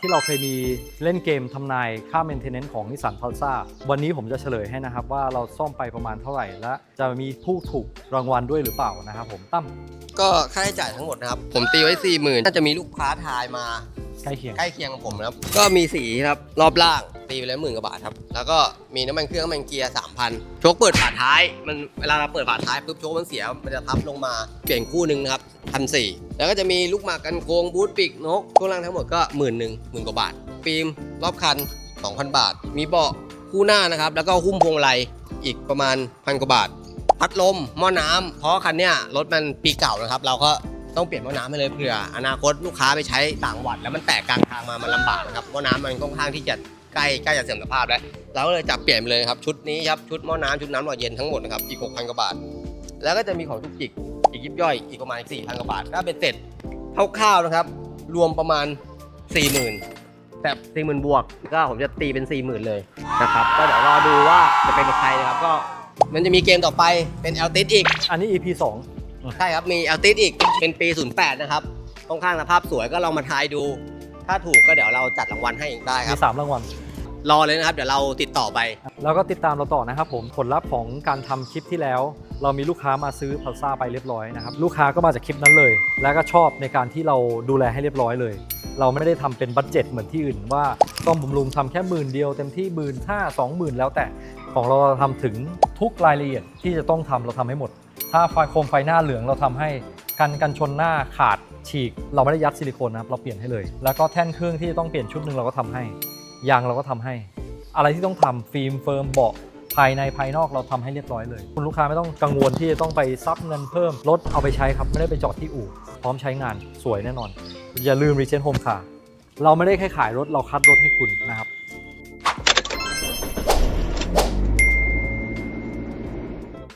ที่เราเคยมีเล่นเกมทำนายค่า maintenance ของนิสสันพัลซ่าวันนี้ผมจะเฉลยให้นะครับ ว่าเราซ่อมไปประมาณเท่าไหร่ และจะมีผู้ถูกรางวัลด้วยหรือเปล่านะครับผมตั้มก็ค่าใช้จ่ายทั้งหมดนะครับ ผมตีไว้ 4 0,000น่าจะมีลูกค้าทายมาใกล้เคียงใกล้เคียงกับผมนะครับ ก็มีสีครับรอบล่าง ตีไปแล้วหมื่นกว่าบาทครับ แล้วก็มีน้ำมันเครื่องน้ำมันเกียร์3,000โชคเปิดฝาท้าย มันเวลาเราเปิดฝาท้ายปุ๊บโชคมันเสีย มันจะทับลงมาเปลี่ยนคู่หนึ่งนะครับพันสี่แล้วก็จะมีลูกหมากกันโคงบูทปีกนกช่วงล่างทั้งหมดก็หมื่นหนึ่งหมื่นกว่าบาทฟิล์มรอบคัน 2,000 บาท มีเบาะคู่หน้านะครับ แล้วก็หุ้มพวงมาลัยอีกประมาณพันกว่าบาท พัดลมหม้อน้ำเพราะคันเนี้ยรถมันปีเก่านะครับ เราก็ต้องเปลี่ยนหม้อน้ำให้เลยเผื่ออนาคตลูกค้าไปใช้ต่างวัด แล้วมันแตกกลางทางมามันลำบากนะครับหม้อน้ำมันค่อนข้างที่จะ ใกล้ใกล้จะเสื่อมสภาพแล้วเราก็เลยจับเปลี่ยนไปเลยครับชุดนี้ครับชุดหม้อน้ำชุดน้ำหล่อเย็นทั้งหมดนะครับอีก6,000กว่าบาท แล้วก็จะมีของทุกจิกอีกยิบย่อยอีกประมาณ4,000กว่าบาทก็เป็นเสร็จคร่าวๆนะครับ รวมประมาณ 40,000แต่40,000บวกก็ผมจะตีเป็น40,000เลยนะครับก็เดี๋ยวรอดูว่าจะเป็นใครนะครับก็มันจะมีเกมต่อไปเป็น l t i s อีก อันนี้ EP ใช่ครับมี a l t i s อีกเป็นปี 08 นะครับค่อนข้างสภาพสวยก็ลองมาทายดู ถ้าถูกก็เดี๋ยวเราจัดรางวัลให้อีกได้2คมีรับ3รางวัล รอเลยนะครับ เดี๋ยวเราติดต่อไป แล้วก็ติดตามเราต่อนะครับผมผลลัพธ์ของการทำคลิปที่แล้ว เรามีลูกค้ามาซื้อพัลซ่าไปเรียบร้อยนะครับลูกค้าก็มาจากคลิปนั้นเลย แล้วก็ชอบในการที่เราดูแลให้เรียบร้อยเลย เราไม่ได้ทำเป็นบัตเจ็ตเหมือนที่อื่นว่าต้องบำรุงทำแค่หมื่นเดียวเต็มที่หมื่นห้าสองหมื่นแล้วแต่ของเราทำถึงทุกรายละเอียดที่จะต้องทำเราทำให้หมด ถ้าไฟโคมไฟหน้าเหลืองเราทำให้ กันกันชนหน้าขาดฉีก เราไม่ได้ยัดซิลิโคนนะครับเราเปลี่ยนให้เลย แล้วก็แท่นเครื่องที่จะต้องเปลี่ยนชุดหนึ่งเราก็ทำให้ยางเราก็ทำให้ อะไรที่ต้องทำฟิล์มเฟิร์มเบาะภายในภายนอกเราทำให้เรียบร้อยเลย คุณลูกค้าไม่ต้องกังวลที่จะต้องไปซับเงินเพิ่มรถเอาไปใช้ครับ ไม่ได้ไปจอดที่อู่ พร้อมใช้งานสวยแน่นอน อย่าลืมรีเจนโฮมค่ะเราไม่ได้แค่ขายรถเราคัดรถให้คุณนะครับ